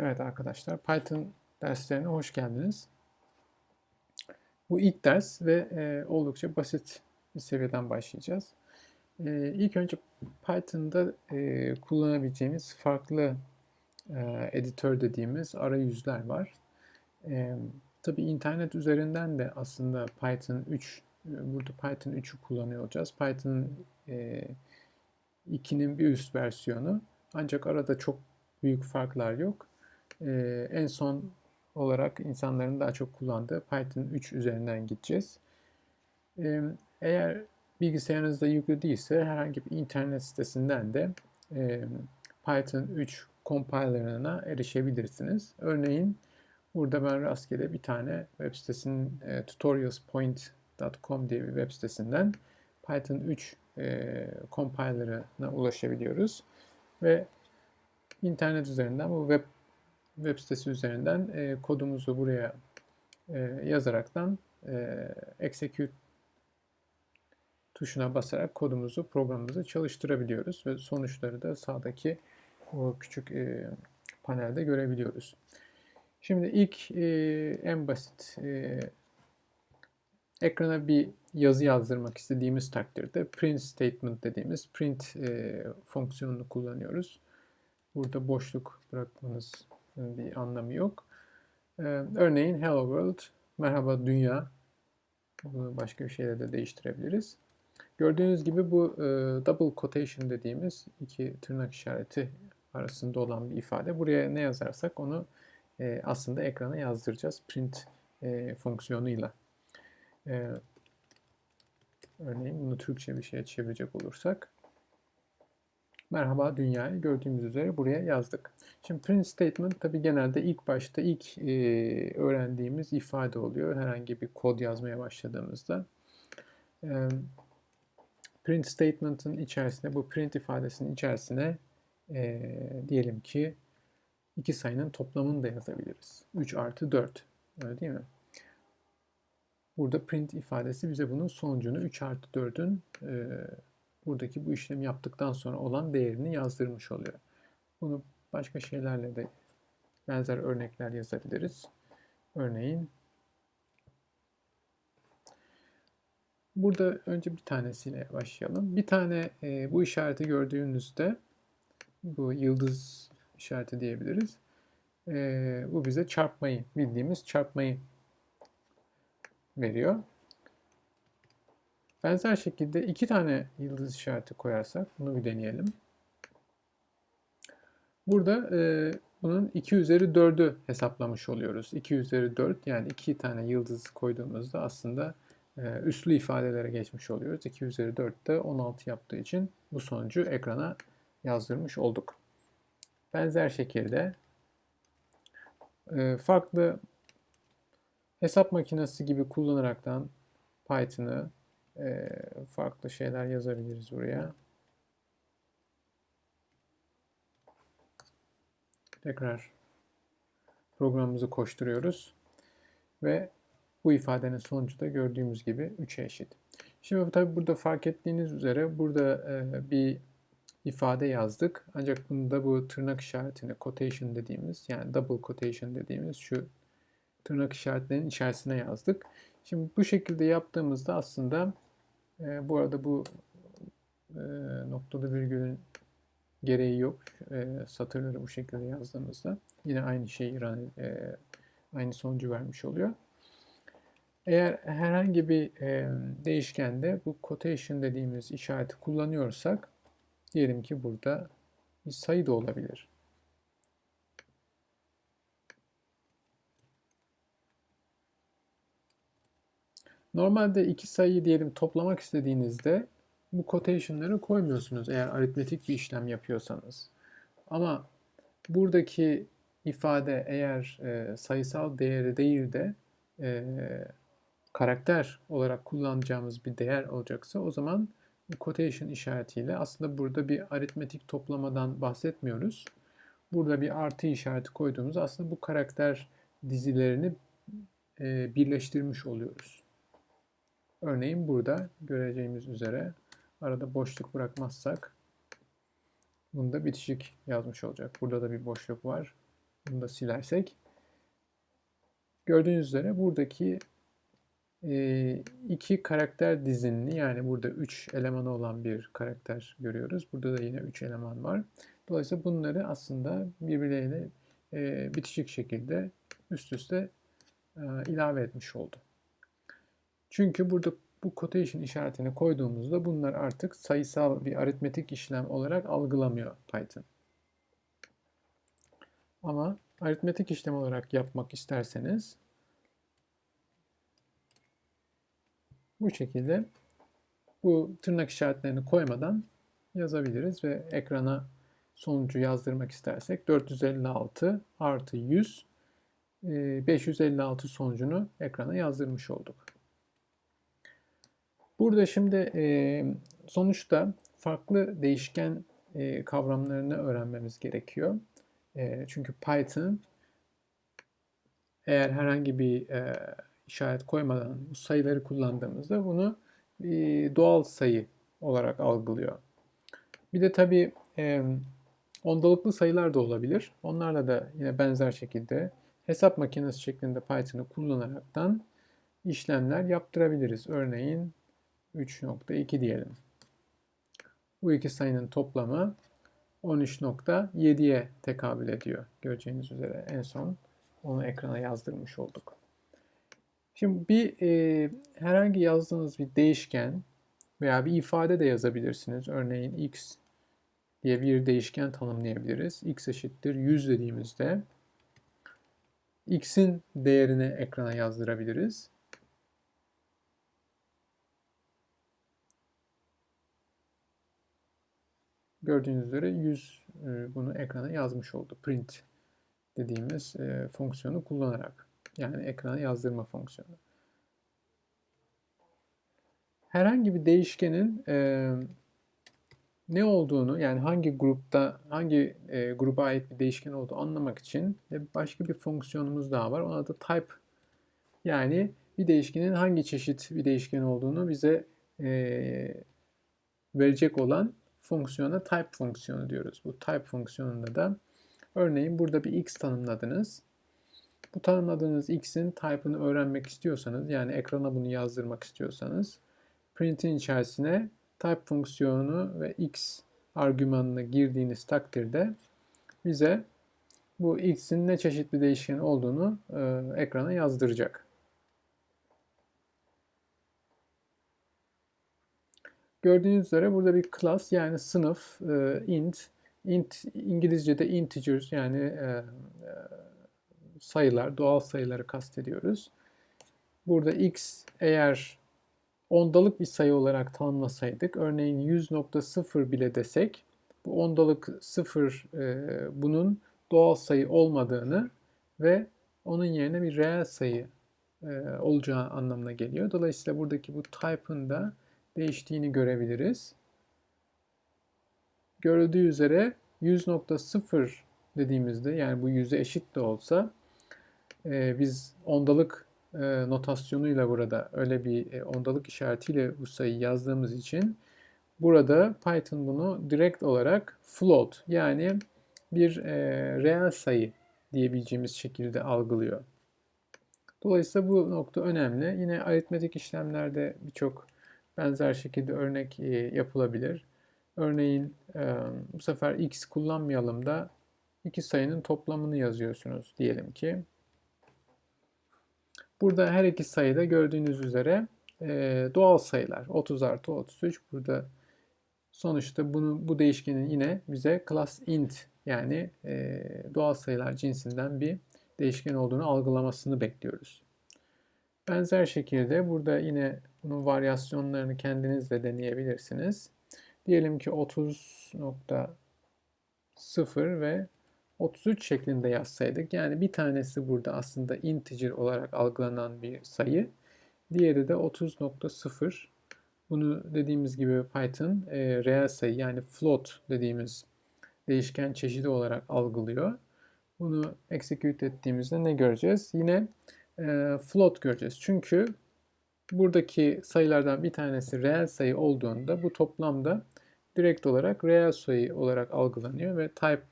Evet arkadaşlar, Python derslerine hoş geldiniz. Bu ilk ders ve e, oldukça basit bir seviyeden başlayacağız. E, ilk önce Python'da e, kullanabileceğimiz farklı e, editör dediğimiz arayüzler var. E, tabii internet üzerinden de aslında Python 3, e, burada Python 3'ü kullanıyor olacağız. Python e, 2'nin bir üst versiyonu. Ancak arada çok büyük farklar yok e, en son olarak insanların daha çok kullandığı Python 3 üzerinden gideceğiz. E, eğer bilgisayarınızda yüklü değilse herhangi bir internet sitesinden de e, Python 3 compiler'ına erişebilirsiniz. Örneğin burada ben rastgele bir tane web sitesinin e, tutorialspoint.com diye bir web sitesinden Python 3 e, compiler'ına ulaşabiliyoruz. Ve internet üzerinden bu web web sitesi üzerinden e, kodumuzu buraya e, yazaraktan e, execute tuşuna basarak kodumuzu, programımızı çalıştırabiliyoruz ve sonuçları da sağdaki o küçük e, panelde görebiliyoruz. Şimdi ilk e, en basit e, ekrana bir yazı yazdırmak istediğimiz takdirde print statement dediğimiz print e, fonksiyonunu kullanıyoruz. Burada boşluk bırakmanız bir anlamı yok. Ee, örneğin Hello World, merhaba dünya. Bunu başka bir şeyle de değiştirebiliriz. Gördüğünüz gibi bu e, double quotation dediğimiz iki tırnak işareti arasında olan bir ifade. Buraya ne yazarsak onu e, aslında ekrana yazdıracağız print e, fonksiyonuyla. E, örneğin bunu Türkçe bir şeye çevirecek olursak Merhaba dünyayı gördüğümüz üzere buraya yazdık. Şimdi print statement tabi genelde ilk başta ilk e, öğrendiğimiz ifade oluyor. Herhangi bir kod yazmaya başladığımızda. E, print statement'ın içerisine bu print ifadesinin içerisine e, diyelim ki iki sayının toplamını da yazabiliriz. 3 artı 4. Öyle değil mi? Burada print ifadesi bize bunun sonucunu 3 artı 4'ün e, buradaki bu işlemi yaptıktan sonra olan değerini yazdırmış oluyor. Bunu başka şeylerle de benzer örnekler yazabiliriz. Örneğin burada önce bir tanesiyle başlayalım. Bir tane e, bu işareti gördüğünüzde bu yıldız işareti diyebiliriz. E, bu bize çarpmayı, bildiğimiz çarpmayı veriyor. Benzer şekilde iki tane yıldız işareti koyarsak bunu bir deneyelim. Burada e, bunun 2 üzeri 4'ü hesaplamış oluyoruz. 2 üzeri 4 yani iki tane yıldız koyduğumuzda aslında e, üslü ifadelere geçmiş oluyoruz. 2 üzeri 4 de 16 yaptığı için bu sonucu ekrana yazdırmış olduk. Benzer şekilde e, farklı hesap makinesi gibi kullanaraktan Python'ı e, farklı şeyler yazabiliriz buraya. Tekrar programımızı koşturuyoruz. Ve bu ifadenin sonucu da gördüğümüz gibi 3'e eşit. Şimdi tabi burada fark ettiğiniz üzere burada e, bir ifade yazdık. Ancak bunda bu tırnak işaretini quotation dediğimiz yani double quotation dediğimiz şu tırnak işaretlerinin içerisine yazdık. Şimdi bu şekilde yaptığımızda aslında e, bu arada bu e, noktada virgülün gereği yok. E, satırları bu şekilde yazdığımızda yine aynı şeyi e, aynı sonucu vermiş oluyor. Eğer herhangi bir e, değişkende bu quotation dediğimiz işareti kullanıyorsak diyelim ki burada bir sayı da olabilir. Normalde iki sayıyı diyelim toplamak istediğinizde bu quotation'ları koymuyorsunuz eğer aritmetik bir işlem yapıyorsanız. Ama buradaki ifade eğer e, sayısal değeri değil de e, karakter olarak kullanacağımız bir değer olacaksa o zaman quotation işaretiyle aslında burada bir aritmetik toplamadan bahsetmiyoruz. Burada bir artı işareti koyduğumuz aslında bu karakter dizilerini e, birleştirmiş oluyoruz. Örneğin burada göreceğimiz üzere arada boşluk bırakmazsak bunda bitişik yazmış olacak. Burada da bir boşluk var. Bunu da silersek. Gördüğünüz üzere buradaki e, iki karakter dizinini yani burada üç elemanı olan bir karakter görüyoruz. Burada da yine üç eleman var. Dolayısıyla bunları aslında birbirleriyle e, bitişik şekilde üst üste e, ilave etmiş oldu. Çünkü burada bu quotation işaretini koyduğumuzda bunlar artık sayısal bir aritmetik işlem olarak algılamıyor Python. Ama aritmetik işlem olarak yapmak isterseniz bu şekilde bu tırnak işaretlerini koymadan yazabiliriz ve ekrana sonucu yazdırmak istersek 456 artı 100 556 e, sonucunu ekrana yazdırmış olduk. Burada şimdi e, sonuçta farklı değişken e, kavramlarını öğrenmemiz gerekiyor. Çünkü Python eğer herhangi bir işaret koymadan bu sayıları kullandığımızda bunu doğal sayı olarak algılıyor. Bir de tabii ondalıklı sayılar da olabilir. Onlarla da yine benzer şekilde hesap makinesi şeklinde Python'ı kullanaraktan işlemler yaptırabiliriz. Örneğin 3.2 diyelim. Bu iki sayının toplamı 13.7'ye tekabül ediyor. Göreceğiniz üzere en son onu ekrana yazdırmış olduk. Şimdi bir e, herhangi yazdığınız bir değişken veya bir ifade de yazabilirsiniz. Örneğin x diye bir değişken tanımlayabiliriz. x eşittir 100 dediğimizde x'in değerini ekrana yazdırabiliriz. Gördüğünüz üzere 100 e, bunu ekrana yazmış oldu. Print dediğimiz e, fonksiyonu kullanarak. Yani ekrana yazdırma fonksiyonu. Herhangi bir değişkenin e, ne olduğunu yani hangi grupta hangi e, gruba ait bir değişken olduğu anlamak için başka bir fonksiyonumuz daha var. Ona da type yani bir değişkenin hangi çeşit bir değişken olduğunu bize e, verecek olan fonksiyona type fonksiyonu diyoruz. Bu type fonksiyonunda da örneğin burada bir x tanımladınız. Bu tanımladığınız x'in type'ını öğrenmek istiyorsanız yani ekrana bunu yazdırmak istiyorsanız print'in içerisine type fonksiyonunu ve x argümanını girdiğiniz takdirde bize bu x'in ne çeşit bir değişken olduğunu e, ekrana yazdıracak. Gördüğünüz üzere burada bir class yani sınıf e, int int İngilizce'de integer yani e, e, sayılar, doğal sayıları kastediyoruz. Burada x eğer ondalık bir sayı olarak tanımlasaydık, örneğin 100.0 bile desek, bu ondalık 0 e, bunun doğal sayı olmadığını ve onun yerine bir reel sayı e, olacağı anlamına geliyor. Dolayısıyla buradaki bu type'ın da değiştiğini görebiliriz. Görüldüğü üzere 100.0 dediğimizde yani bu 100'e eşit de olsa e, biz ondalık e, notasyonuyla burada öyle bir e, ondalık işaretiyle bu sayıyı yazdığımız için burada Python bunu direkt olarak float yani bir e, reel sayı diyebileceğimiz şekilde algılıyor. Dolayısıyla bu nokta önemli. Yine aritmetik işlemlerde birçok benzer şekilde örnek e, yapılabilir. Örneğin e, bu sefer x kullanmayalım da iki sayının toplamını yazıyorsunuz diyelim ki. Burada her iki sayıda gördüğünüz üzere e, doğal sayılar. 30 artı 33. Burada sonuçta bunu bu değişkenin yine bize class int yani doğal sayılar cinsinden bir değişken olduğunu algılamasını bekliyoruz. Benzer şekilde burada yine bunun varyasyonlarını kendiniz de deneyebilirsiniz. Diyelim ki 30.0 ve 33 şeklinde yazsaydık. Yani bir tanesi burada aslında integer olarak algılanan bir sayı. Diğeri de 30.0. Bunu dediğimiz gibi Python e, reel sayı yani float dediğimiz değişken çeşidi olarak algılıyor. Bunu execute ettiğimizde ne göreceğiz? Yine e, float göreceğiz. Çünkü buradaki sayılardan bir tanesi reel sayı olduğunda bu toplamda direkt olarak reel sayı olarak algılanıyor ve type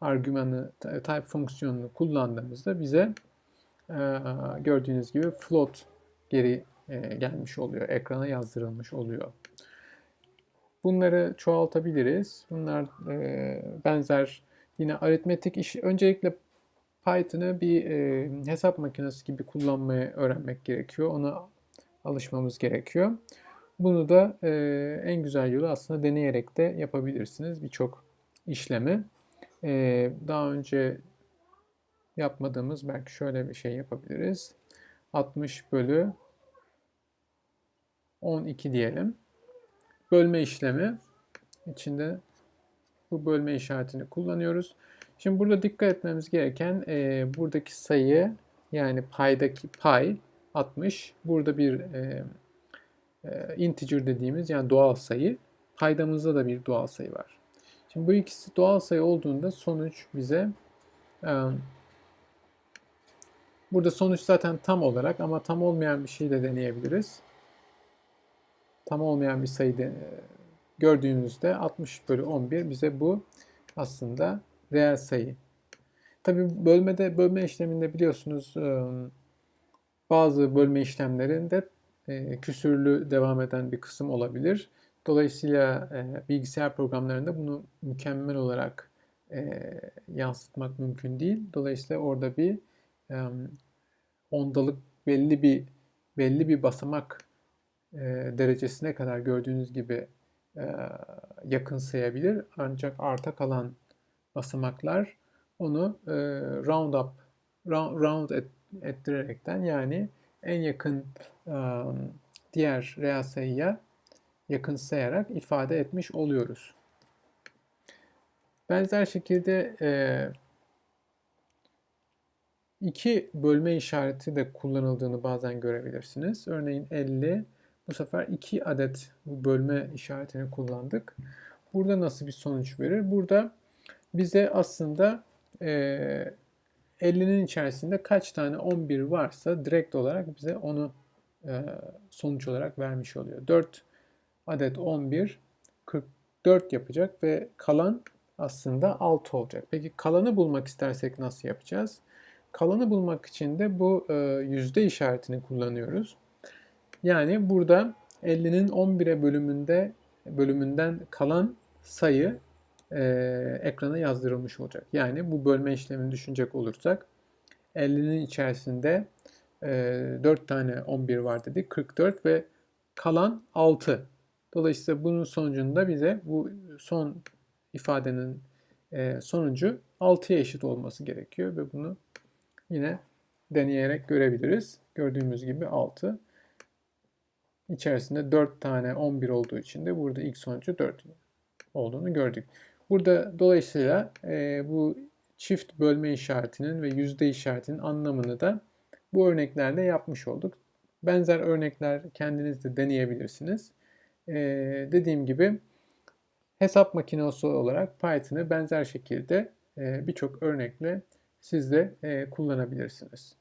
argümanı, type fonksiyonunu kullandığımızda bize gördüğünüz gibi float geri gelmiş oluyor. Ekrana yazdırılmış oluyor. Bunları çoğaltabiliriz. Bunlar benzer yine aritmetik iş. Öncelikle Python'ı bir hesap makinesi gibi kullanmayı öğrenmek gerekiyor. Ona alışmamız gerekiyor. Bunu da e, en güzel yolu aslında deneyerek de yapabilirsiniz birçok işlemi. E, daha önce yapmadığımız belki şöyle bir şey yapabiliriz. 60 bölü 12 diyelim. Bölme işlemi içinde bu bölme işaretini kullanıyoruz. Şimdi burada dikkat etmemiz gereken e, buradaki sayı yani paydaki pay 60. Burada bir e, e, integer dediğimiz yani doğal sayı. Paydamızda da bir doğal sayı var. Şimdi bu ikisi doğal sayı olduğunda sonuç bize e, burada sonuç zaten tam olarak ama tam olmayan bir şey de deneyebiliriz. Tam olmayan bir sayı de, gördüğümüzde 60 bölü 11 bize bu aslında reel sayı. Tabi bölmede bölme işleminde biliyorsunuz bazı bölme işlemlerinde küsürlü devam eden bir kısım olabilir. Dolayısıyla bilgisayar programlarında bunu mükemmel olarak yansıtmak mümkün değil. Dolayısıyla orada bir ondalık belli bir belli bir basamak derecesine kadar gördüğünüz gibi yakınsayabilir. Ancak arta kalan basamaklar onu e, round up round, round et, ettirerekten yani en yakın diğer reel sayıya yakınsayarak ifade etmiş oluyoruz. Benzer şekilde iki bölme işareti de kullanıldığını bazen görebilirsiniz. Örneğin 50 bu sefer iki adet bu bölme işaretini kullandık. Burada nasıl bir sonuç verir? Burada bize aslında 50'nin içerisinde kaç tane 11 varsa direkt olarak bize onu e, sonuç olarak vermiş oluyor. 4 adet 11 44 yapacak ve kalan aslında 6 olacak. Peki kalanı bulmak istersek nasıl yapacağız? Kalanı bulmak için de bu e, yüzde işaretini kullanıyoruz. Yani burada 50'nin 11'e bölümünde bölümünden kalan sayı e, ekrana yazdırılmış olacak. Yani bu bölme işlemini düşünecek olursak 50'nin içerisinde e, 4 tane 11 var dedik. 44 ve kalan 6. Dolayısıyla bunun sonucunda bize bu son ifadenin e, sonucu 6'ya eşit olması gerekiyor ve bunu yine deneyerek görebiliriz. Gördüğümüz gibi 6. İçerisinde 4 tane 11 olduğu için de burada ilk sonucu 4 olduğunu gördük. Burada dolayısıyla e, bu çift bölme işaretinin ve yüzde işaretinin anlamını da bu örneklerle yapmış olduk. Benzer örnekler kendiniz de deneyebilirsiniz. E, dediğim gibi hesap makinesi olarak Python'ı benzer şekilde e, birçok örnekle siz de e, kullanabilirsiniz.